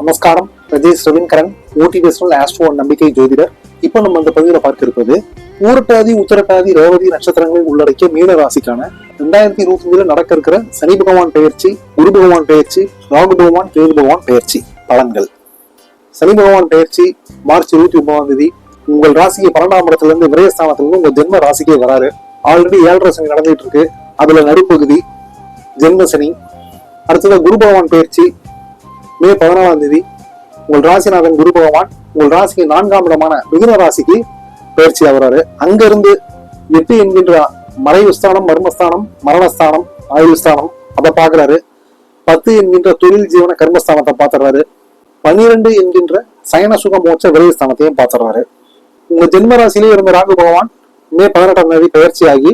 நமஸ்காரம். Pradesh Raveenkaran motivational astro நம்பிக்கை ஜோதிடர். இப்போ நம்ம இந்த பகுதியில பார்க்க இருப்பது ஊரட்டாதி உத்தரட்டாதி ரேவதி நட்சத்திரங்களை உள்ளடக்கிய மீன ராசிக்கான ரெண்டாயிரத்தி இருபத்தி மூணுல நடக்க இருக்கிற சனி பகவான் பெயர்ச்சி குரு பகவான் பெயர்ச்சி ராகு பகவான் கேது பகவான் பெயர்ச்சி பலன்கள். சனி பகவான் பெயர்ச்சி மார்ச் இருபத்தி ஒன்பதாம் தேதி உங்கள் ராசிக்கு பன்னெண்டாம் இடத்துல இருந்து விரயஸ்தானத்துல இருந்து உங்க ஜென்ம ராசிக்கே வராரு. ஆல்ரெடி ஏழரை சனி நடந்துட்டு இருக்கு. அதுல நடுப்பகுதி ஜென்ம சனி. அடுத்தது குரு பகவான் பெயர்ச்சி மே பதினாலாம் தேதி உங்கள் ராசிநாதன் குரு பகவான் உங்கள் ராசிக்கு நான்காம் இடமான மிதுன ராசிக்கு பயிற்சி ஆகுறாரு. அங்கிருந்து எட்டு என்கின்ற மறைவு ஸ்தானம் மர்மஸ்தானம் மரணஸ்தானம் ஆயுஸ்தானம் அதை பாக்குறாரு பத்து என்கின்ற தொழில் ஜீவன கர்மஸ்தானத்தை பார்த்துறாரு. பன்னிரெண்டு என்கின்ற சயன சுக மோட்ச விரைவு ஸ்தானத்தையும் பாத்துறாரு உங்க ஜென்ம ராசியிலேயே இருந்த ராகு பகவான் மே பதினெட்டாம் தேதி பயிற்சியாகி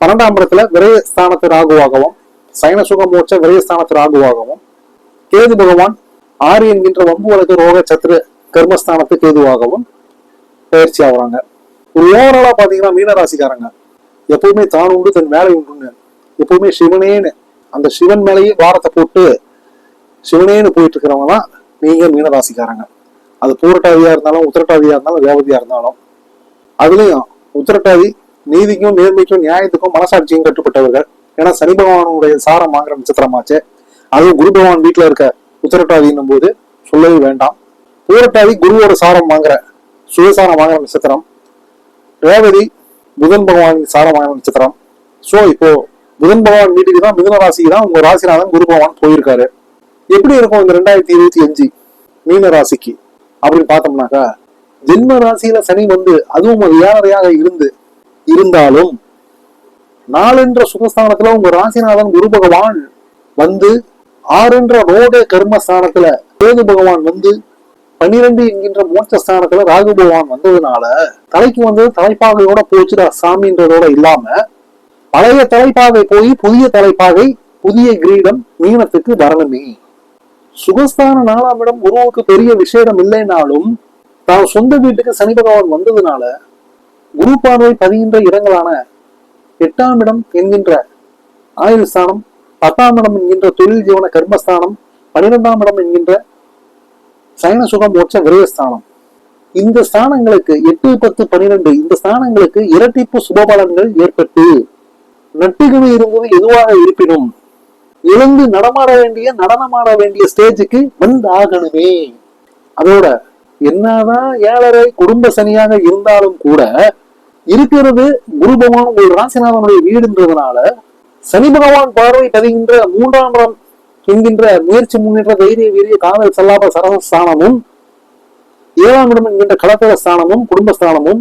பன்னெண்டாம் இடத்துல விரைய ஸ்தானத்து ராகுவாகவும் சயன சுக மோட்ச விரைய ஸ்தானத்து ராகுவாகவும் கேது பகவான் ஆறு என்கின்ற வம்பு வழக்கு ரோக சத்ரு கர்மஸ்தானத்து கேதுவாகவும் பயிற்சி ஆகுறாங்க. ஒரு ஓவராலா பாத்தீங்கன்னா மீனராசிக்காரங்க. எப்பவுமே தான் உண்டு தன் வேலை உண்டுன்னு. எப்பவுமே சிவனேன்னு அந்த சிவன் மேலேயே வாரத்தை போட்டு சிவனேன்னு போயிட்டு இருக்கிறவங்க தான் நீங்க மீனராசிக்காரங்க. அது பூரட்டாதியா இருந்தாலும் உத்திரட்டாதியா இருந்தாலும் வேவதியா இருந்தாலும். அதுலயும் உத்திரட்டாதி நீதிக்கும் நேர்மைக்கும் நியாயத்துக்கும் மனசாட்சியும் கட்டுப்பட்டவர்கள். ஏன்னா சனி பகவானுடைய சாரம் வாங்குற நட்சத்திரமாச்சு. அதுவும் குரு பகவான் வீட்டுல இருக்க உத்திரட்டாதின்னும் போது சொல்லவே வேண்டாம். பூரட்டாதி குருவோட சாரம் வாங்குற சுயசாரம் வாங்குற நட்சத்திரம். ரேவதி புதன் பகவானின் சாரம் வாங்குற நட்சத்திரம். சோ இப்போ புதன் பகவான் வீட்டுக்கு தான் மிதுன ராசிக்கு தான் உங்க ராசிநாதன் குரு பகவான் போயிருக்காரு. எப்படி இருக்கும் இந்த ரெண்டாயிரத்தி இருபத்தி அஞ்சு மீன ராசிக்கு? அப்படின்னு பார்த்தோம்னாக்கா ஜென்ம ராசியில சனி வந்து அதுவும் ஒரு ஏழரையாக இருந்து இருந்தாலும் நாளென்ற சுகஸ்தானத்துல உங்க ராசிநாதன் குரு பகவான் வந்து ஆறுன்ற ரோக கர்மஸ்தானத்துல கேது பகவான் வந்து பனிரெண்டு என்கின்ற மோட்சஸ்தானத்துல ராகு பகவான் வந்ததுனால தலைக்கு வந்தது தலைப்பாகையோட போச்சுடா சாமின்றதோட இல்லாம பழைய தலைப்பாகை போய் புதிய தலைப்பாகை புதிய கிரீடம் மீனத்துக்கு வரணுமே. சுகஸ்தான நாலாம் இடம் குருவுக்கு பெரிய விசேடம் இல்லைனாலும் தான் சொந்த வீட்டுக்கு சனி பகவான் வந்ததுனால குரு பார்வை பதிகின்ற இடங்களான எட்டாம் இடம் என்கின்ற ஆயுள் ஸ்தானம் பத்தாம் இடம் என்கின்ற தொழில் ஜீவன கர்மஸ்தானம் பனிரெண்டாம் இடம் என்கின்ற சயன சுகம் மோட்ச விரயஸ்தானம் இந்த ஸ்தானங்களுக்கு எட்டு பத்து பனிரெண்டு இந்த ஸ்தானங்களுக்கு இரட்டிப்பு சுபபலன்கள் ஏற்பட்டு நட்டுகவி இருந்தது எதுவாக இருப்பினும் எழுந்து நடமாட வேண்டிய நடனமாட வேண்டிய ஸ்டேஜுக்கு வந்து ஆகணுமே அதோட என்னதான் ஏழரை குடும்ப சனியாக இருந்தாலும் கூட இருக்கிறது குருபகவான் ஒரு ராசிநாதனுடைய வீடுன்றதுனால சனி பகவான் பார்வை பதிகின்ற மூன்றாம் இடம் என்கின்ற முயற்சி முன்னேற்ற தைரிய வீரிய காதல் செல்லாத சரச ஸ்தானமும் ஏழாம் இடம் என்கின்ற கலத்தர ஸ்தானமும் குடும்பஸ்தானமும்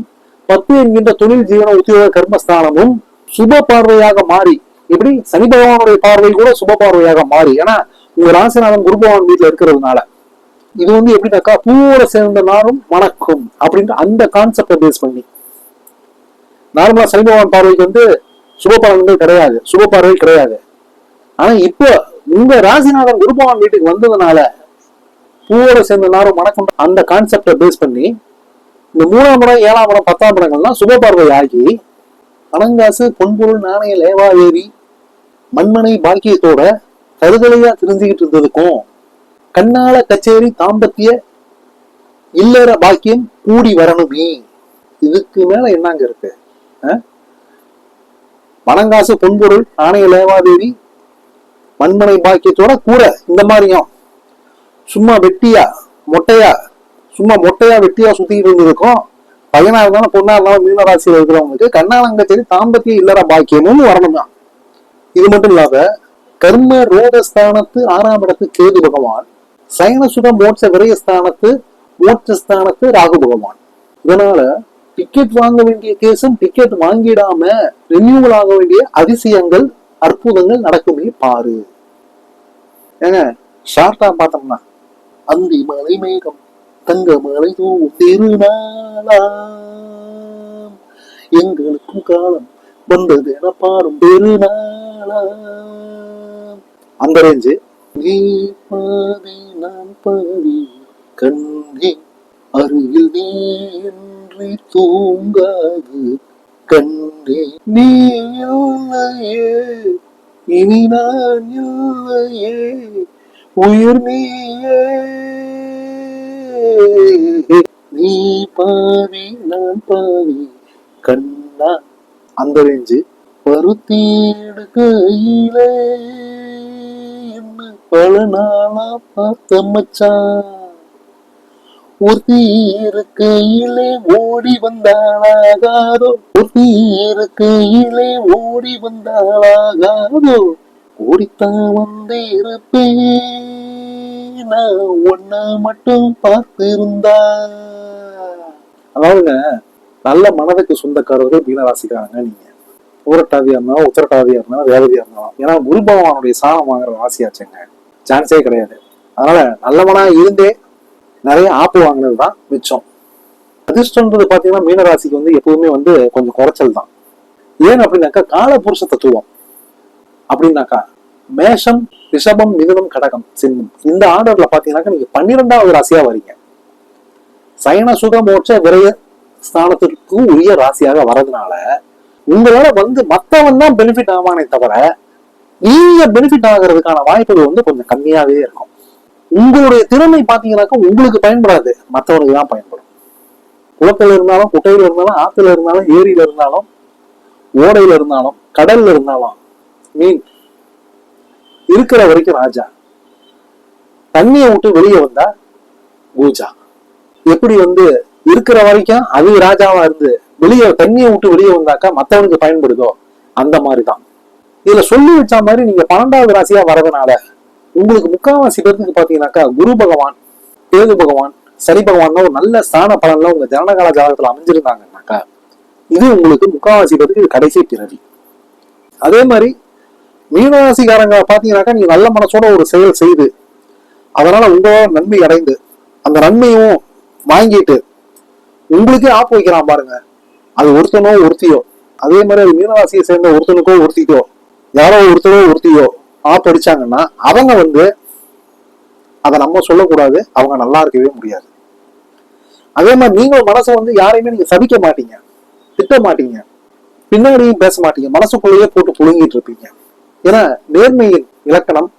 பத்து என்கின்ற தொழில் ஜீவன உத்தியோக கர்மஸ்தானமும் சுப பார்வையாக மாறி இப்படி சனி பகவானுடைய பார்வை கூட சுப பார்வையாக மாறி. ஏன்னா உங்க ராசிநாதன் குரு பகவான் வீட்டுல இருக்கிறதுனால. இது வந்து எப்படின்னாக்கா பூவோட சேர்ந்த நாரும் மணக்கும் அப்படின்ற அந்த கான்செப்டை பேஸ் பண்ணி. நார்மலா சனி பகவான் பார்வைக்கு வந்து சுப பலன்கள் கிடையாது. சுப பார்வை கிடையாது. ஆனா இப்போ உங்க ராசிநாதன் குருபவன் வீட்டுக்கு வந்ததுனால பூவோட சேர்ந்த நாரும் மணக்கம் அந்த கான்செப்டை பேஸ் பண்ணி இந்த மூணாம் படம் ஏழாம் படம் பத்தாம் படங்கள்லாம் சுப பார்வை ஆகி பணங்காசு பொன்பொருள் நாணய லேவாதேவி மண்மனை பாக்கியத்தோட கருதலையா தெரிஞ்சுக்கிட்டு இருந்ததுக்கும் கண்ணால கச்சேரி தாம்பத்திய இல்லற பாக்கியம் கூடி வரணுமே. இதுக்கு மேல என்னங்க இருக்கு? அஹ்? பணங்காசு பொன்பொருள் ஆணைய லேவாதேவி மண்மனை பாக்கியத்தோட கூரை இந்த மாதிரியும். சும்மா வெட்டியா மொட்டையா சும்மா மொட்டையா வெட்டியா சுத்திட்டு இருந்திருக்கும். பையனா இருந்தாலும் பொண்ணா இருந்தாலும் மீனராசியில் இருக்கிறவங்களுக்கு கண்ணாலங்கச்சேரி தாம்பத்திய இல்லற பாக்கியமும் வரணுமா இது மட்டும் இல்லாத கர்ம ரோகஸ்தானத்து ஆறாம் இடத்து கேது பகவான் சயனசுக மோட்ச விரயஸ்தானத்து மோட்சஸ்தானத்து ராகு பகவான். இதனால டிக்கெட் வாங்க வேண்டிய கேஸும் டிக்கெட் வாங்கிடாம ரினியூவல் ஆக வேண்டிய அதிசயங்கள் அற்புதங்கள் நடக்குமே பாரு. ஏங்க ஷார்ட்டா பார்த்தோம்னா அந்தி மலை மேகம் தங்க மலை தூ திருநாளாம் எங்களுக்கும் காலம் வந்தது என பாரும் பெருநாளாம். அந்த ரேஞ்சு நீ பாதி நான் பாதி கண்ணே அருகில் நீ என்று தூங்காது கண்ணே நீ இல்லையே இனி நான் இல்லையே உயிர் நீயே. நீ பாவி நான் பாவி கண்ணா. அந்த ரேஞ்சு. பருத்தீடு கையிலே பல நாளா பார்த்த மச்சான். இருக்கையிலே ஓடி வந்தாளாகாதோ? ஒருத்தி இருக்கையிலே ஓடி வந்தாளாகாதோ? ஓடித்தான் வந்து இருப்பேன் நான் ஒன்ன மட்டும் பார்த்திருந்தா. அதாவதுங்க நல்ல மனதுக்கு சொந்தக்காரர்கள் மீனராசிக்காரங்க நீங்க. ஊரட்டாதியா இருந்தாலும் உத்தரட்டாதியா இருந்தாலும் ரேவதியா இருந்தாலும். ஏன்னா குரு பகவானுடைய சாணம் வாங்குற ராசியாச்சுங்க. சான்ஸே கிடையாது. அதனால நல்லவனா இருந்தே நிறைய ஆப்பு வாங்கினது தான் மிச்சம். அதிர்ஷ்டன்றது பாத்தீங்கன்னா மீனராசிக்கு வந்து எப்பவுமே வந்து கொஞ்சம் குறைச்சல் தான். ஏன் அப்படின்னாக்கா காலபுருஷ தத்துவம். அப்படின்னாக்கா மேஷம் ரிஷபம் மிதுனம் கடகம் சிம்மம். இந்த ஆர்டர்ல பாத்தீங்கன்னாக்கா நீங்க பன்னிரெண்டாவது ராசியா வரீங்க. சயன சுக மோட்ச விரய ஸ்தானத்திற்கு உரிய ராசியாக வர்றதுனால உங்களால வந்து மத்தவன் தான் பெனிஃபிட் ஆவானே தவிர நீங்க பெனிஃபிட் ஆகிறதுக்கான வாய்ப்புகள் வந்து கொஞ்சம் கம்மியாவே இருக்கும். உங்களுடைய திறமை பாத்தீங்கன்னாக்கா உங்களுக்கு பயன்படாது. மத்தவனுக்கு தான் பயன்படும். குளத்துல இருந்தாலும் குட்டையில இருந்தாலும் ஆத்துல இருந்தாலும் ஏரியில இருந்தாலும் ஓடையில இருந்தாலும் கடல்ல இருந்தாலும் மீன் இருக்கிற வரைக்கும் ராஜா. தண்ணியை விட்டு வெளியே வந்தா பூஜா. எப்படி வந்து இருக்கிற வரைக்கும் அது ராஜாவா இருந்து வெளியே தண்ணியை விட்டு வெளியே வந்தாக்கா மத்தவனுக்கு பயன்படுதோ? அந்த மாதிரிதான் இதுல சொல்லி வச்ச மாதிரி நீங்க பன்னெண்டாவது ராசியா வரதுனால உங்களுக்கு முக்காவாசி பேருக்கு பாத்தீங்கன்னாக்கா குரு பகவான் கேது பகவான் சனி பகவான் ஒரு நல்ல ஸ்தான பலன்ல உங்க ஜனனகால ஜாதகத்துல அமைஞ்சிருந்தாங்கன்னாக்கா இது உங்களுக்கு முக்காவாசி பேருக்கு இது கடைசி பிறவி. அதே மாதிரி மீனராசிக்காரங்க பாத்தீங்கன்னாக்கா நீங்க நல்ல மனசோட ஒரு செயல் செய்து அதனால உங்களோட நன்மை அடைந்து அந்த நன்மையும் வாங்கிட்டு உங்களுக்கே ஆப்பு வைக்கிறான் பாருங்க. அது ஒருத்தனோ ஒருத்தியோ அதே மாதிரி அது மீனராசியை சேர்ந்த ஒருத்தனுக்கோ ஒருத்திக்கோ யாரோ ஒருத்தரோ ஒருத்தியோ ஆ படிச்சாங்கன்னா அவங்க வந்து அதை நம்ம சொல்லக்கூடாது. அவங்க நல்லா இருக்கவே முடியாது. அதே மாதிரி நீங்களும் மனசை வந்து யாரையுமே நீங்க சபிக்க மாட்டீங்க. திட்ட மாட்டீங்க. பின்னாடியும் பேச மாட்டீங்க. மனசுக்குள்ளேயே போட்டு புழுங்கிட்டு இருப்பீங்க. ஏன்னா நேர்மையின் இலக்கணம்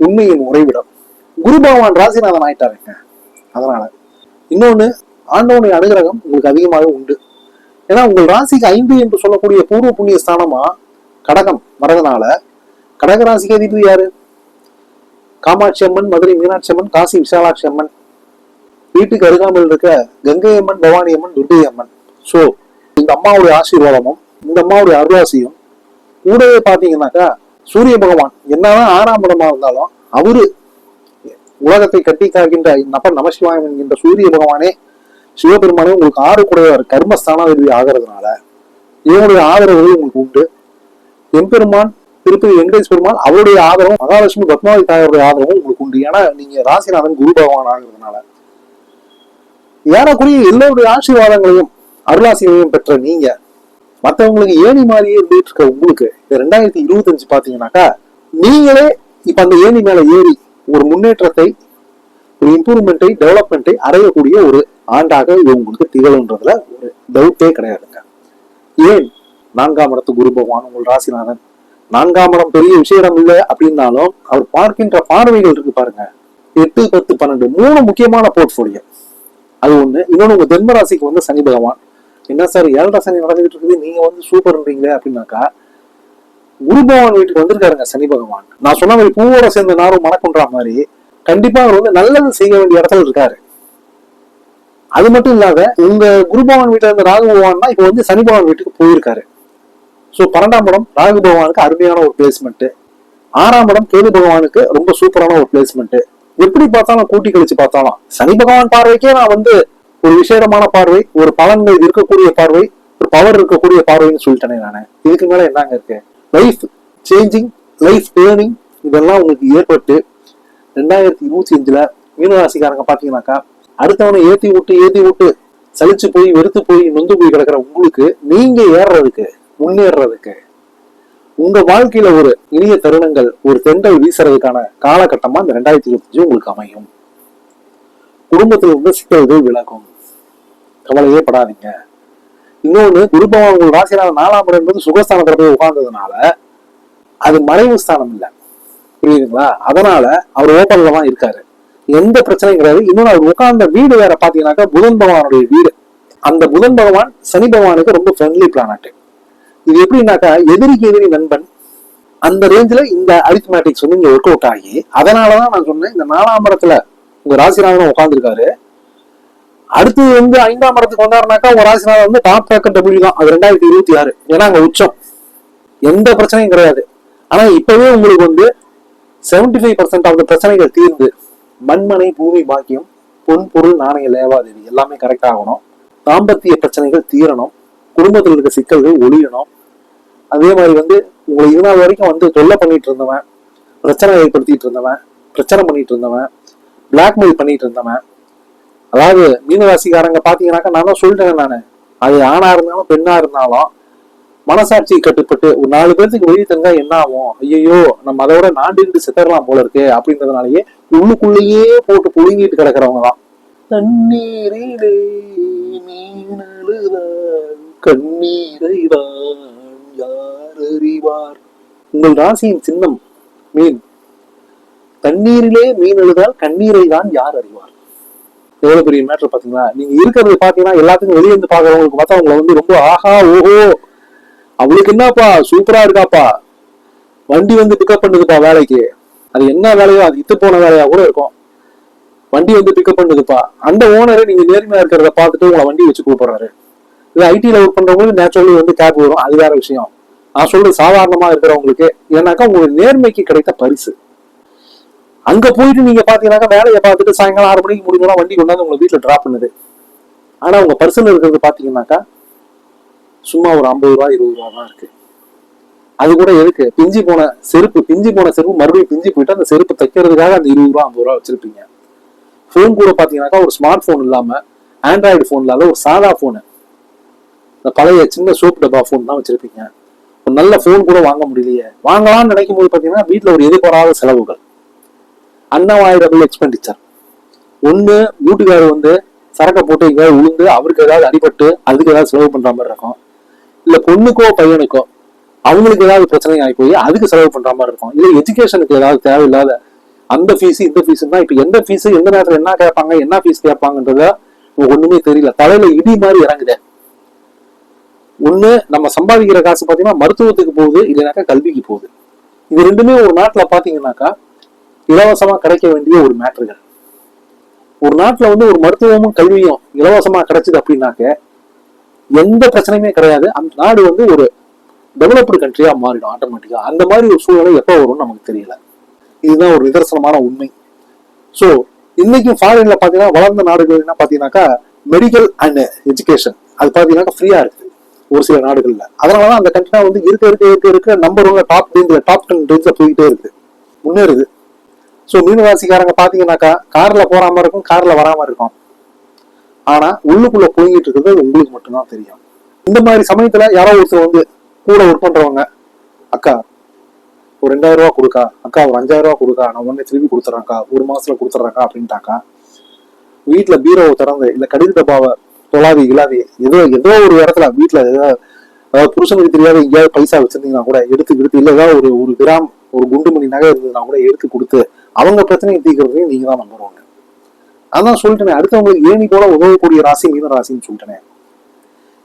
உண்மையின் உறைவிடம். குரு பகவான் ராசிநாதன் ஆயிட்டாருங்க அதனால இன்னொன்னு ஆண்டவனுடைய அனுகிரகம் உங்களுக்கு அதிகமாக உண்டு. ஏன்னா உங்கள் ராசிக்கு ஐந்து என்று சொல்லக்கூடிய பூர்வ புண்ணிய ஸ்தானமா கடகம் வரதுனால கடகராசிக்கு அதிபதி யாரு? காமாட்சி அம்மன் மதுரை மீனாட்சி அம்மன் காசி விசாலாட்சி அம்மன். வீட்டுக்கு அருகாமையில் இருக்க கங்கை அம்மன் பவானி அம்மன் துர்கை அம்மன். சோ இந்த அம்மாவுடைய ஆசீர்வாதமும் இந்த அம்மாவுடைய அருளாசியும் கூடவே பார்த்தீங்கன்னாக்கா சூரிய பகவான் என்னதான் ஆறாம் இடமா இருந்தாலும் அவரு உலகத்தை கட்டி காக்கின்ற நபர் நமசிவாயம் என்கின்ற சூரிய பகவானே சிவபெருமானே உங்களுக்கு ஆறு கூடையவர் கர்மஸ்தானாதிபதி ஆகிறதுனால இவனுடைய ஆதரவு உங்களுக்கு உண்டு. எம்பெருமான் திருப்பதி வெங்கடேஷ் பெருமாள் அவருடைய ஆதரவும் மகாலட்சுமி பத்மாவதி தாயாருடைய ஆதரவும் உங்களுக்கு உண்டு. ஏன்னா நீங்க ராசிநாதன் குரு பகவான் ஆகிறதுனால ஏறக்குறைய எல்லோருடைய ஆசீர்வாதங்களையும் அருளாசிரியையும் பெற்ற நீங்க மத்தவங்களுக்கு ஏணி மாதிரியே இருந்துட்டு இருக்க உங்களுக்கு இந்த ரெண்டாயிரத்தி இருபத்தஞ்சு பாத்தீங்கன்னாக்கா நீங்களே இப்ப அந்த ஏணி மேல ஏறி ஒரு முன்னேற்றத்தை ஒரு இம்ப்ரூவ்மெண்ட்டை டெவலப்மெண்ட்டை அடையக்கூடிய ஒரு ஆண்டாக இது உங்களுக்கு திகழுன்றதுல ஒரு டவுட்டே கிடையாதுங்க. ஏன்? நான்காம் இடத்து குரு பகவான் உங்கள் ராசிநாதன். நான்காம் இடம் பெரிய விஷயம் இல்லை அப்படின்னாலும் அவர் பார்க்கின்ற பார்வைகள் இருக்கு பாருங்க. எட்டு பத்து பன்னெண்டு மூணு முக்கியமான போர்ட்போலியோ அது ஒண்ணு. இன்னொன்று உங்க ஜென்ம ராசிக்கு வந்து சனி பகவான். என்ன சார் ஏழரை சனி நடந்துகிட்டு இருக்குது? நீங்க வந்து சூப்பர்ன்றீங்க அப்படின்னாக்கா குரு பகவான் வீட்டுக்கு வந்திருக்காருங்க சனி பகவான். நான் சொன்ன மாதிரி பூவோட சேர்ந்த நாரும் மணக்குன்றா மாதிரி கண்டிப்பா அவர் வந்து நல்லது செய்ய வேண்டிய இடத்துல இருக்காரு. அது மட்டும் இல்லாத உங்க குரு பகவான் வீட்டுல இருந்த ராகு பகவான் இப்ப வந்து சனி பகவான் வீட்டுக்கு போயிருக்காரு. ஸோ பன்னெண்டாம் இடம் ராகு பகவானுக்கு அருமையான ஒரு பிளேஸ்மெண்ட் ஆறாம் இடம் கேது பகவானுக்கு ரொம்ப சூப்பரான ஒரு பிளேஸ்மெண்ட் எப்படி பார்த்தாலும் கூட்டி கழிச்சு பார்த்தாலும் சனி பகவான் பார்வைக்கே நான் வந்து ஒரு விசேடமான பார்வை ஒரு பலன்கள் இருக்கக்கூடிய பார்வை ஒரு பவர் இருக்கக்கூடிய பார்வைன்னு சொல்லிட்டேனே நான். இதுக்கு மேல என்னங்க இருக்கு? லைஃப் சேஞ்சிங் லைஃப் டேர்னிங் இதெல்லாம் உங்களுக்கு ஏற்பட்டு ரெண்டாயிரத்தி இருபத்தி அஞ்சுல மீனராசிக்காரங்க பாத்தீங்கன்னாக்கா அடுத்தவனை ஏத்தி விட்டு ஏத்தி விட்டு சலிச்சு போய் வெறுத்து போய் நொந்து போய் கிடக்கிற உங்களுக்கு நீங்க ஏறுறதுக்கு முன்னேறதுக்கு. உங்க வாழ்க்கையில ஒரு இனிய தருணங்கள் ஒரு தென்றல் வீசுறதுக்கான காலகட்டமா இந்த ரெண்டாயிரத்தி இருபத்தஞ்சு உங்களுக்கு அமையும். குடும்பத்தில் இருந்து சிக்கல்கள் விலகும். கவலையே படாதீங்க. இன்னொன்னு குருபவன் உங்கள் ராசினால நாலாம் முறை என்பது சுகஸ்தானத்தில் போய் உட்கார்ந்ததுனால அது மறைவு ஸ்தானம் இல்ல. புரியுதுங்களா? அதனால அவர் ஓப்பன்ல தான் இருக்காரு. எந்த பிரச்சனையும் கிடையாது. இன்னொன்று அவர் உட்கார்ந்த வீடு வேற பாத்தீங்கன்னாக்கா புதன் பகவானுடைய வீடு. அந்த புதன் பகவான் சனி பகவானுக்கு ரொம்ப ஃப்ரெண்ட்லி பிளானட்டு இது எப்படின்னாக்கா எதிரிக்கு எதிரி நண்பன் அந்த ரேஞ்சில் இந்த அரித்மேட்டிக்ஸ் வந்து இங்கே ஒர்க் அவுட் ஆகி அதனாலதான் நான் சொன்னேன் இந்த நாலாம் மரத்துல உங்க ராசிநாதன் உட்காந்துருக்காரு அடுத்து வந்து ஐந்தாம் மரத்துக்கு வந்தாருனாக்கா உங்க ராசிநாதன் வந்து டாப் பேக்கர் டபுள்யூ தான். அது ரெண்டாயிரத்தி இருபத்தி ஆறு. ஏன்னா அங்க உச்சம். எந்த பிரச்சனையும் கிடையாது. ஆனா இப்பவே உங்களுக்கு வந்து 75% ஃபைவ் பர்சன்ட் ஆஃப் பிரச்சனைகள் தீர்ந்து மண்மனை பூமி பாக்கியம் பொன் பொருள் நாணய லேவாதேவி எல்லாமே கரெக்ட் ஆகணும். தாம்பத்திய பிரச்சனைகள் தீரணும். குடும்பத்தில் இருக்க சிக்கல்கள் ஒழியணும். அதே மாதிரி வந்து உங்களை இது வரைக்கும் வந்து தொல்லை பண்ணிட்டு இருந்தவன் பிரச்சனை ஏற்படுத்திட்டு இருந்தவன் பிரச்சனை பண்ணிட்டு இருந்தவன் பிளாக்மெயில் பண்ணிட்டு இருந்தவன். அதாவது மீனராசிக்காரங்க பாத்தீங்கன்னாக்கா நான் தான் சொல்லிட்டேன் நானு. அது ஆணா இருந்தாலும் பெண்ணா இருந்தாலும் மனசாட்சி கட்டுப்பட்டு ஒரு நாலு பேர்த்துக்கு வெளியே தெரிஞ்சா என்ன ஆகும்? ஐயோ நம்ம அதோட நாண்டிட்டு சித்தரலாம் போல இருக்கு அப்படின்றதுனாலயே உள்ளுக்குள்ளேயே போட்டு புழுங்கிட்டு கிடக்குறவங்க தான். தண்ணீரிலே மீனழுதான் கண்ணீரை யார் அறிவார் உங்கள் ராசியின் சின்னம் மீன். தண்ணீரிலே மீன் எழுதால் கண்ணீரை தான் யார் அறிவார் எவ்வளவு பெரிய மேட்ரு பாத்தீங்களா நீங்க இருக்கிறது பாத்தீங்கன்னா எல்லாத்துக்கும் வெளியே இருந்து பாக்குறவங்களுக்கு பார்த்தா உங்களை வந்து ரொம்ப ஆஹா ஓஹோ. அவளுக்கு என்னப்பா? சூப்பரா இருக்காப்பா. வண்டி வந்து பிக்கப் பண்ணுதுப்பா வேலைக்கு. அது என்ன வேலையோ அது இத்து போன வேலையா கூட இருக்கும். வண்டி வந்து பிக்கப் பண்ணுதுப்பா. அந்த ஓனரை நீங்க நேர்மையா இருக்கிறத பார்த்துட்டு உங்களை வண்டி வச்சு கூப்பிடுறாரு. இது ஒர்க் பண்ணுறவங்களுக்கு நேச்சுரலி வந்து கேப் வரும். அது வேற விஷயம். நான் சொல்றது சாதாரணமாக இருக்கிறவங்களுக்கு. ஏன்னாக்கா உங்களுக்கு நேர்மைக்கு கிடைத்த பரிசு. அங்க போயிட்டு நீங்க பாத்தீங்கன்னாக்கா வேலையை பார்த்துட்டு சாயங்காலம் ஆறு மணிக்கு முடிஞ்சோம்னா வண்டி கொண்டாந்து உங்களை வீட்டில் டிராப் பண்ணுது. ஆனா உங்க பர்சனல் இருக்கிறது பாத்தீங்கன்னாக்கா சும்மா ஒரு ஐம்பது ரூபா இருபது ரூபா தான் இருக்கு. அது கூட எதுக்கு? பிஞ்சு போன செருப்பு பிஞ்சு போன செருப்பு மறுபடியும் பிஞ்சு போயிட்டு அந்த செருப்பு தைக்கிறதுக்காக அந்த இருபது ரூபா ஐம்பது ரூபா வச்சிருப்பீங்க. ஃபோன் கூட பாத்தீங்கன்னாக்கா ஒரு ஸ்மார்ட் ஃபோன் இல்லாம ஆண்ட்ராய்டு ஃபோன் இல்லாத ஒரு சாதா ஃபோனு இந்த பழைய சின்ன சோப் டப்பா ஃபோன் தான் வச்சிருப்பீங்க. ஒரு நல்ல ஃபோன் கூட வாங்க முடியலையே. வாங்கலாம்னு நினைக்கும் போது பார்த்தீங்கன்னா வீட்டில் ஒரு எதிர்பாராத செலவுகள். அன்னவாயிரபிள் எக்ஸ்பெண்டிச்சர் ஒன்று வீட்டுக்காரர் வந்து சரக்கை போட்டு எங்கேயாவது உளுந்து அவருக்கு ஏதாவது அடிபட்டு அதுக்கு ஏதாவது செலவு பண்ணுற மாதிரி இருக்கும். இல்லை பொண்ணுக்கோ பையனுக்கோ அவங்களுக்கு ஏதாவது பிரச்சனை ஆகி போய் அதுக்கு செலவு பண்ணுற மாதிரி இருக்கும். இல்லை எஜுகேஷனுக்கு ஏதாவது தேவையில்லாத அந்த ஃபீஸ் இந்த ஃபீஸ் தான். இப்போ எந்த ஃபீஸ் எந்த நேரத்தில் என்ன கேட்பாங்க என்ன ஃபீஸ் கேட்பாங்கன்றத ஒன்றுமே தெரியல. தலையில இடி மாதிரி இறங்குதேன் ஒண்ணு நம்ம சம்பாதிக்கிற காசு பாத்தீங்கன்னா மருத்துவத்துக்கு போகுது இல்லைனாக்கா கல்விக்கு போகுது. இது ரெண்டுமே ஒரு நாட்டுல பாத்தீங்கன்னாக்கா இலவசமா கிடைக்க வேண்டிய ஒரு மேட்டர்கள் ஒரு நாட்டுல வந்து ஒரு மருத்துவமும் கல்வியும் இலவசமா கிடைச்சது அப்படின்னாக்க எந்த பிரச்சனையுமே கிடையாது. அந்த நாடு வந்து ஒரு டெவலப்டு கண்ட்ரியா மாறிடும் ஆட்டோமேட்டிக்கா அந்த மாதிரி ஒரு சூழ்நிலை எப்போ வரும்னு நமக்கு தெரியல. இதுதான் ஒரு நிதர்சனமான உண்மை. ஸோ இன்னைக்கும் ஃபாரின்ல பாத்தீங்கன்னா வளர்ந்த நாடுகள் என்ன பாத்தீங்கன்னாக்கா மெடிக்கல் அண்ட் எஜுகேஷன் அது பாத்தீங்கன்னாக்கா ஃப்ரீயா இருக்குது ஒரு சில நாடுகள்ல. அதனாலதான் அந்த கண்ட்ரி வந்து இருக்க இருக்க இருக்க இருக்க நம்பர் ஒன் டாப் ரேஞ்சில் டாப் டென் ரேஞ்சில் போயிட்டே இருக்கு. முன்னேறுது. ஸோ மீனராசிக்காரங்க பாத்தீங்கன்னாக்கா கார்ல போற இருக்கும் கார்ல வராம இருக்கும். ஆனா உள்ளுக்குள்ள போய்கிட்டு இருக்கிறது உங்களுக்கு மட்டும்தான் தெரியும். இந்த மாதிரி சமயத்துல யாரோ ஒருத்தர் வந்து கூட ஒர்க் பண்றவங்க அக்கா ஒரு ரெண்டாயிரம் ரூபா கொடுக்கா அக்கா ஒரு அஞ்சாயிரம் ரூபா கொடுக்கா நான் உடனே திருப்பி கொடுத்துறேன்க்கா ஒரு மாசத்துல கொடுத்துட்றேன்க்கா அப்படின்ட்டாக்கா வீட்டுல பீரோவை திறந்து இல்ல கடித டப்பாவை தொலாவி இல்லாவி ஏதோ ஏதோ ஒரு இடத்துல வீட்டுல ஏதாவது புருஷனுக்கு தெரியாத எங்கேயாவது பைசா வச்சிருந்தீங்கன்னா கூட எடுத்து எடுத்து இல்ல ஏதாவது ஒரு ஒரு கிராம் ஒரு குண்டு மணி நகை இருந்ததுன்னா கூட எடுத்து கொடுத்து அவங்க பிரச்சனையை தீர்க்கறதையும் நீங்க தான் நம்பர் அதான் சொல்லிட்டேனே அடுத்தவங்களுக்கு ஏணி போல உதவக்கூடிய ராசி மீன ராசின்னு சொல்லிட்டேனே.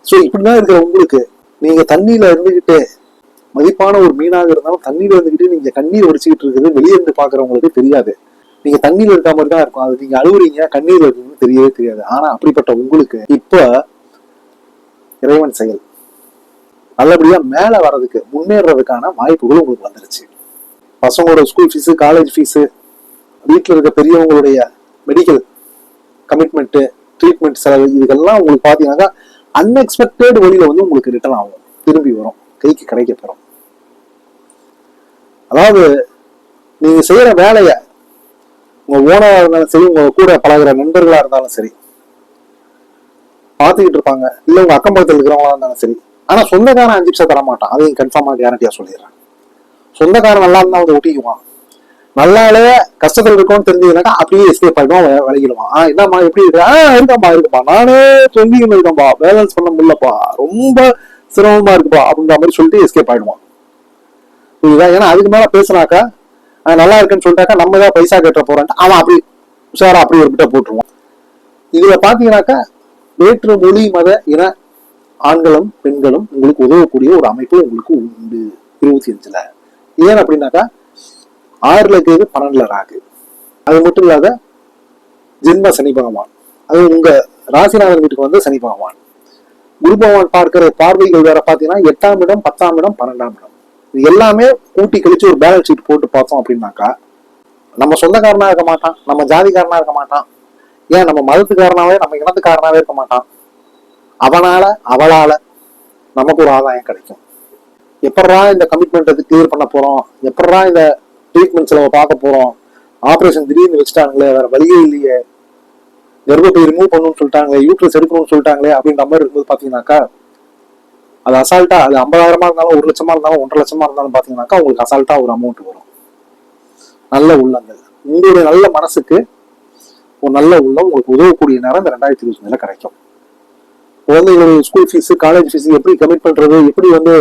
சோ இப்படிதான் இருக்கிற உங்களுக்கு. நீங்க தண்ணியில இருந்துகிட்டு மதிப்பான ஒரு மீனாக இருந்தாலும் தண்ணியில இருந்துகிட்டு நீங்க கண்ணீர் வடிச்சுக்கிட்டு இருக்கிறது வெளியே இருந்து பாக்குறவங்களுக்கு தெரியாது. நீங்க தண்ணீர் இருக்க மாதிரி தான் இருக்கும். அது நீங்க அழுவுறீங்க கண்ணீர் இருக்குன்னு தெரியவே தெரியாது. ஆனா அப்படிப்பட்ட உங்களுக்கு இப்ப இறைவன் செயல். நல்லபடியா மேல வர்றதுக்கு முன்னேறதுக்கான வாய்ப்புகள் உங்களுக்கு வந்துருச்சு. பசங்களோட ஸ்கூல் ஃபீஸு காலேஜ் ஃபீஸு வீட்டில் இருக்க பெரியவங்களுடைய மெடிக்கல் கமிட்மெண்ட்டு ட்ரீட்மெண்ட் செலவு இதுக்கெல்லாம் உங்களுக்கு பார்த்தீங்கன்னாக்கா அன்எக்ஸ்பெக்டட் வழியில் வந்து உங்களுக்கு ரிட்டர்ன் ஆகும். திரும்பி வரும். கைக்கு கிடைக்க பெறும் அதாவது நீங்கள் செய்கிற வேலையை உங்க ஓனரா இருந்தாலும் சரி உங்க கூட பழகுற நண்பர்களா இருந்தாலும் சரி பார்த்துக்கிட்டு இருப்பாங்க. இல்ல உங்க அக்கம் பக்கத்தில் இருக்கிறவங்களா இருந்தாலும் சரி. ஆனா சொந்தக்காரன் அஞ்சு நிமிஷம் தர மாட்டான் அதையும் கன்ஃபார்மா கேரண்டியா சொல்லிடுறேன். சொந்தக்காரன் நல்லா இருந்தா வந்து ஒட்டிக்குவான். நல்லாலே கஷ்டத்தில் இருக்கோம்னு தெரிஞ்சதுனாக்கா அப்படியே எஸ்கேப் ஆகிடும் விளையிடுவான் ஆஹ் என்னம்மா எப்படி இருக்கா? ஆஹ் இருக்கப்பா இருக்குப்பா நானே தொங்கின்னு இருக்கேன்பா பேலன்ஸ் பண்ண முடியலப்பா. ரொம்ப சிரமமா இருக்குப்பா அப்படின்ற மாதிரி சொல்லிட்டு எஸ்கேப் ஆயிடுவான். புரியுதா? ஏன்னா அதுக்கு மேல பேசினாக்கா நல்லா இருக்குன்னு சொல்லிட்டாக்கா நம்ம தான் பைசா கட்ட போறேன்ட்டு அவன் அப்படி உஷாரா அப்படி ஒரு கிட்ட போட்டுருவோம் இதுல பாத்தீங்கன்னாக்கா வேற்று மொழி மத இன ஆண்களும் பெண்களும் உங்களுக்கு உதவக்கூடிய ஒரு அமைப்பு உங்களுக்கு உண்டு. இருபத்தி அஞ்சுல. ஏன் அப்படின்னாக்கா ஆறுல கேது பன்னெண்டுல ராகு. அது மட்டும் இல்லாத ஜென்ம சனி பகவான். அது உங்க ராசிநாதன் வீட்டுக்கு வந்து சனி பகவான். குரு பகவான் பார்க்கிற பார்வைகள் வேற பாத்தீங்கன்னா எட்டாம் இடம் பத்தாம் இடம் பன்னெண்டாம் இடம். இது எல்லாமே கூட்டி கழிச்சு ஒரு பேலன்ஸ் ஷீட் போட்டு பார்த்தோம் அப்படின்னாக்கா நம்ம சொந்தக்காரனா இருக்க மாட்டான் நம்ம ஜாதிக்காரனா இருக்க மாட்டான். ஏன் நம்ம மதத்துக்காரனாவே நம்ம இனத்துக்காரனாவே இருக்க மாட்டான். அவனால அவளால நமக்கு ஒரு ஆதாயம் கிடைக்கும். எப்படா இந்த கமிட்மெண்ட் அது கிளியர் பண்ண போறோம்? எப்படா இந்த ட்ரீட்மெண்ட் செலவை பார்க்க போறோம்? ஆபரேஷன் திடீர்னு வச்சுட்டாங்களே வேற வழியே இல்லையே. கர்ப்பத்தை ரிமூவ் பண்ணணும்னு சொல்லிட்டாங்களே யூட்ரஸ் எடுக்கணும்னு சொல்லிட்டாங்களே அப்படின்ற மாதிரி இருக்கும்போது பாத்தீங்கன்னாக்கா அது அசால்ட்டா அது ஐம்பதாயிரமா இருந்தாலும் ஒரு லட்சமா இருந்தாலும் ஒன்றரை லட்சமா இருந்தாலும் பாத்தீங்கன்னாக்கா உங்களுக்கு அசால்ட்டா ஒரு அமௌண்ட் வரும். நல்ல உள்ளங்கள். உங்களுடைய நல்ல மனசுக்கு ஒரு நல்ல உள்ளம் உங்களுக்கு உதவக்கூடிய நேரம் இந்த ரெண்டாயிரத்தி இருபத்தி கிடைக்கும். குழந்தைகளுடைய ஸ்கூல் ஃபீஸ் காலேஜ் ஃபீஸ் எப்படி கமிட் பண்றது எப்படி வந்து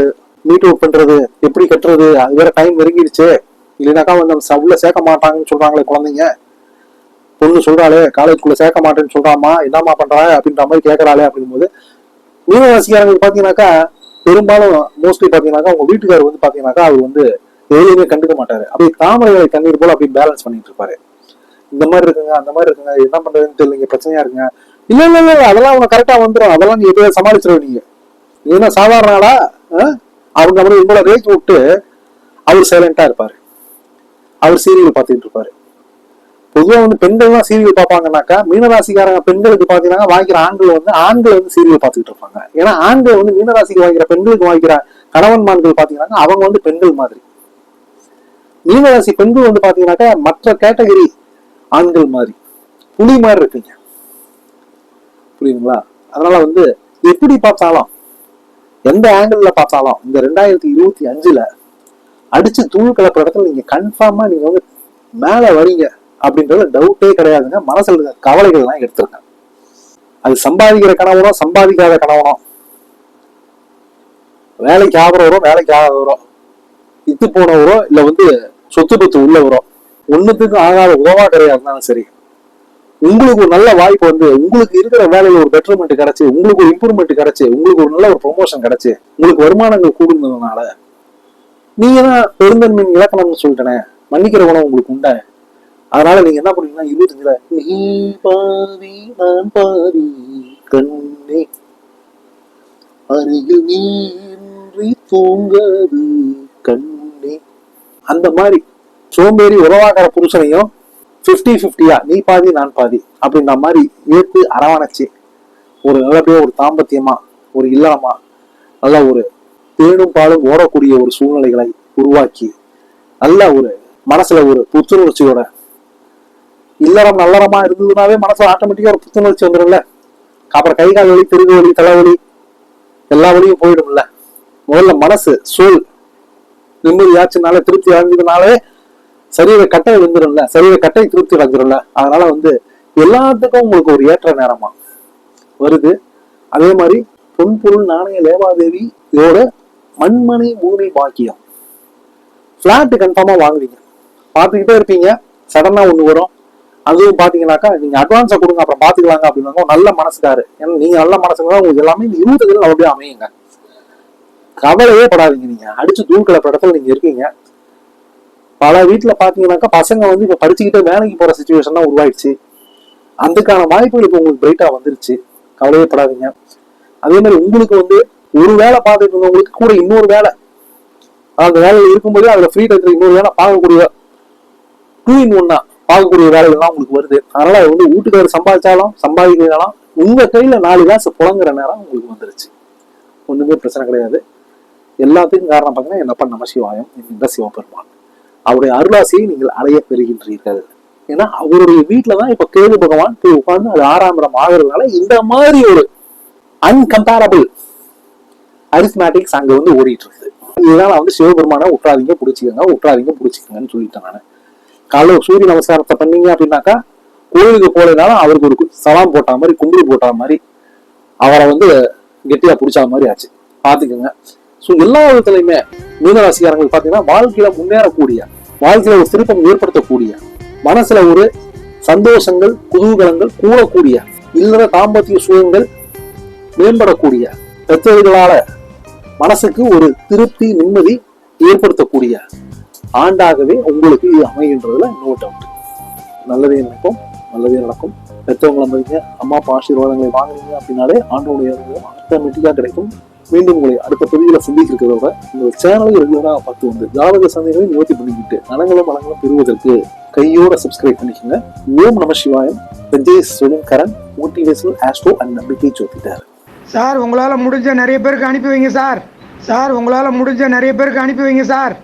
மீட் அவுட் பண்றது எப்படி கட்டுறது அது வேற டைம் நெருங்கிடுச்சு. இல்லைனாக்கா வந்து அந்த உள்ள சேர்க்க மாட்டாங்கன்னு சொல்றாங்களே குழந்தைங்க. பொண்ணு சொல்றாளே காலேஜ்குள்ள சேர்க்க மாட்டேன்னு சொல்றாமா என்னம்மா பண்றா அப்படின்ற மாதிரி கேட்கறாளே அப்படிங்கும்போது மீனவாசிக்காரங்களுக்கு பாத்தீங்கன்னாக்கா பெரும்பாலும் மோஸ்ட்லி பாத்தீங்கன்னாக்கா உங்க வீட்டுக்காரர் வந்து பாத்தீங்கன்னாக்கா அவர் வந்து எதுலையுமே கண்டுக்க மாட்டாரு. அப்படியே தாமரை தண்ணீர் போல அப்படி பேலன்ஸ் பண்ணிட்டு இருப்பாரு. இந்த மாதிரி இருக்குங்க அந்த மாதிரி இருக்குங்க என்ன பண்றதுன்னு தெரியல பிரச்சனையா இருக்குங்க. இல்ல இல்ல இல்ல அதெல்லாம் அவங்க கரெக்டா வந்துடும் அதெல்லாம் நீ எப்படியாவது சமாளிச்சிருவ நீங்க. ஏன்னா சாதாரண ஆளா? ஆ? அவங்க அப்படி உங்களை ரேக்கி விட்டு அவர் சைலண்டா இருப்பாரு. அவர் சீரியல் பார்த்துட்டு இருப்பாரு. பொதுவா வந்து பெண்கள் தான் சீரியல் பார்ப்பாங்கன்னாக்கா மீனராசிக்காரங்க பெண்களுக்கு பாத்தீங்கன்னா வாங்கிக்கிற ஆண்கள் வந்து ஆண்கள் வந்து சீரியல் பார்த்துட்டு இருப்பாங்க. ஏன்னா ஆண்கள் வந்து மீனராசிக்கு வாங்கிக்கிற பெண்களுக்கு வாங்கிக்கிற கணவன்மான்கள் பாத்தீங்கன்னா அவங்க வந்து பெண்கள் மாதிரி. மீனராசி பெண்கள் வந்து பாத்தீங்கன்னாக்கா மற்ற கேட்டகரி ஆண்கள் மாதிரி. புலி மாதிரி இருக்குங்க. புரியுதுங்களா? அதனால வந்து எப்படி பார்த்தாலும் எந்த ஆங்கிள் பார்த்தாலும் இந்த ரெண்டாயிரத்தி இருபத்தி அஞ்சுல அடிச்சு தூள் கலப்புற இடத்துல நீங்க கன்ஃபார்மா நீங்க வந்து மேல வரீங்க. அப்படின்றது டவுட்டே கிடையாதுங்க. மனசுல இருக்க கவலைகள் எல்லாம் எடுத்திருக்கேன் அது சம்பாதிக்கிற கனவனோ சம்பாதிக்காத கனவனோ வேலைக்கு ஆகிறவரோ வேலைக்கு ஆகாதவரோ இத்து போனவரோ இல்ல வந்து சொத்து பத்து உள்ளவரோ ஒண்ணுத்துக்கும் ஆகாத உதவா கிடையாதுனாலும் சரி. உங்களுக்கு ஒரு நல்ல வாய்ப்பு வந்து உங்களுக்கு இருக்கிற வேலையில ஒரு பெட்டர்மெண்ட் கிடைச்சு உங்களுக்கு ஒரு இம்ப்ரூவ்மெண்ட் கிடைச்சு உங்களுக்கு ஒரு நல்ல ஒரு ப்ரொமோஷன் கிடைச்சு உங்களுக்கு வருமானங்கள் கூடுனதுனால நீங்க தான் பெருந்தன்மையின் இலக்கணம்னு சொல்லிட்டேனே மன்னிக்கிற உணவு உங்களுக்கு உண்டா? அதனால நீங்க என்ன பண்ணீங்கன்னா இருபத்தஞ்சுல நீ பாதி நான் பாதி கண்ணே அருகில் நீன்றி தூங்காது கண்ணே. அந்த மாதிரி சோம்பேறி உறவாகிற புருஷனையும் 50 ஃபிஃப்டியா நீ பாதி நான் பாதி அப்படின்ற மாதிரி ஏற்று அரவணைச்சு ஒரு நல்லபடியா ஒரு தாம்பத்தியமா ஒரு இல்லாமா நல்ல ஒரு தேனும் பாலும் ஓடக்கூடிய ஒரு சூழ்நிலைகளை உருவாக்கி நல்ல ஒரு மனசுல ஒரு புத்துணர்ச்சியோட இல்லறம் நல்லறமா இருந்ததுனாவே மனசுல ஆட்டோமேட்டிக்கா ஒரு புத்துணர்ச்சி வந்துடும்ல அப்புறம் கை கால் வலி திருகு வலி தலைவலி எல்லா வழியும் போயிடும்ல. முதல்ல மனசு சூழ் நிம்மதியாச்சுனால திருப்தி அடைஞ்சதுனாலே சரீர கட்டை விழுந்துரும்ல. சரீர கட்டை திருப்தி அடைஞ்சிடும்ல அதனால வந்து எல்லாத்துக்கும் உங்களுக்கு ஒரு ஏற்ற நேரமா வருது. அதே மாதிரி பொன் பொருள் நாணய லேவாதேவி இதோட மண்மனை பூமி பாக்கியம். பிளாட் கன்ஃபார்மா வாங்குவீங்க. பார்த்துக்கிட்டே இருப்பீங்க. சடனா ஒண்ணு வரும். அதுவும் பாத்தீங்கன்னாக்கா நீங்க அட்வான்ஸா கொடுங்க அப்புறம் பாத்துக்கலாங்க அப்படின்னாங்க. நல்ல மனசுக்காரு. ஏன்னா நீங்க நல்ல மனசுங்களா உங்களுக்கு எல்லாமே இந்த இருபது நல்லபடியா அமையுங்க. கவலையே படாதீங்க நீங்க. அடிச்சு தூள் கிளப்புற இடத்துல நீங்க இருக்கீங்க. பல வீட்டுல பாத்தீங்கன்னாக்கா பசங்க வந்து இப்ப படிச்சுக்கிட்டே வேலைக்கு போற சுச்சுவேஷன் தான் உருவாயிடுச்சு. அதுக்கான வாய்ப்புகள் இப்போ உங்களுக்கு பிரைட்டா வந்துருச்சு. கவலையே படாதீங்க. அதே மாதிரி உங்களுக்கு வந்து ஒரு வேலை பார்த்துட்டு இருந்தவங்களுக்கு கூட இன்னொரு வேலை. அந்த வேலையில் இருக்கும்போதே அதுல ஃப்ரீ டயத்துல இன்னொரு வேலை பார்க்கக்கூடிய டூ இன் ஒன்னா பார்க்கக்கூடிய வேலைகள்லாம் உங்களுக்கு வருது. அதனால அது வந்து வீட்டுக்காரர் சம்பாதிச்சாலும் சம்பாதிக்கலாம் உங்க கையில நாலு காசு புழங்குற நேரம் உங்களுக்கு வந்துருச்சு. ஒண்ணுமே பிரச்சனை கிடையாது. எல்லாத்துக்கும் காரணம் பார்த்தீங்கன்னா என்னப்பா நம்ம சிவாயம் என்கின்ற சிவபெருமான். அவருடைய அருளாசியை நீங்கள் அடைய பெறுகின்றீர்கள். ஏன்னா அவருடைய வீட்டில தான் இப்ப கேது பகவான் போய் உட்கார்ந்து அது ஆறாம் இடம் ஆகுறதுனால இந்த மாதிரி ஒரு அன்கம்பேரபிள் அரிஸ்மேட்டிக்ஸ் அங்க வந்து ஓடிட்டு இருக்குது. இதனால வந்து சிவபெருமானை விட்டுறாதீங்க பிடிச்சிக்கங்க விட்டுறாதீங்க பிடிச்சிக்கங்கன்னு சொல்லிட்டேன் நான். காலைல ஒரு சூரிய நமஸ்காரத்தை பண்ணீங்க அப்படின்னாக்கா கோயிலுக்கு போலனாலும் அவருக்கு ஒரு சலாம் போட்டா மாதிரி கும்பிடு போட்டா மாதிரி அவரை வந்து கெட்டியா பிடிச்ச மாதிரி ஆச்சு. பாத்துக்கோங்க ஸோ எல்லா விதத்துலையுமே மீனராசிக்காரங்கள் பாத்தீங்கன்னா வாழ்க்கையில முன்னேறக்கூடிய வாழ்க்கையில ஒரு திருப்பம் ஏற்படுத்தக்கூடிய மனசுல ஒரு சந்தோஷங்கள் குதூகலங்கள் கூடக்கூடிய இல்லற தாம்பத்திய சுகங்கள் மேம்படக்கூடிய பெற்றவர்களால மனசுக்கு ஒரு திருப்தி நிம்மதி ஏற்படுத்தக்கூடிய ஆண்டாகவே உங்களுக்கு இது அமைகின்றதுல நோ டவுட் நல்லதே நினைப்போம் நல்லதே நடக்கும். பெற்றவங்களை மதிங்க அம்மா அப்பா ஆசீர்வாதங்களை வாங்குனீங்க அப்படின்னாலே ஆண்டோடைய ஆட்டோமேட்டிக்காக கிடைக்கும். மீண்டும் உங்களை அடுத்த பகுதியில் சந்திக்கிறத விட இந்த சேனலை ரெகுலராக பார்த்து வந்து ஜாதக சந்தைகளை நிவர்த்தி பண்ணிக்கிட்டு நலங்களும் வளங்களும் பெறுவதற்கு கையோட சப்ஸ்கிரைப் பண்ணிக்கோங்க. ஓம் நம Sivayam. Vijay Sunil Karan motivational astro and நம்பிக்கை ஜோதிடர். சார் உங்களால் முடிஞ்ச நிறைய பேருக்கு அனுப்பி வைங்க சார். சார் உங்களால் முடிஞ்ச நிறைய பேருக்கு அனுப்பி வைங்க சார்.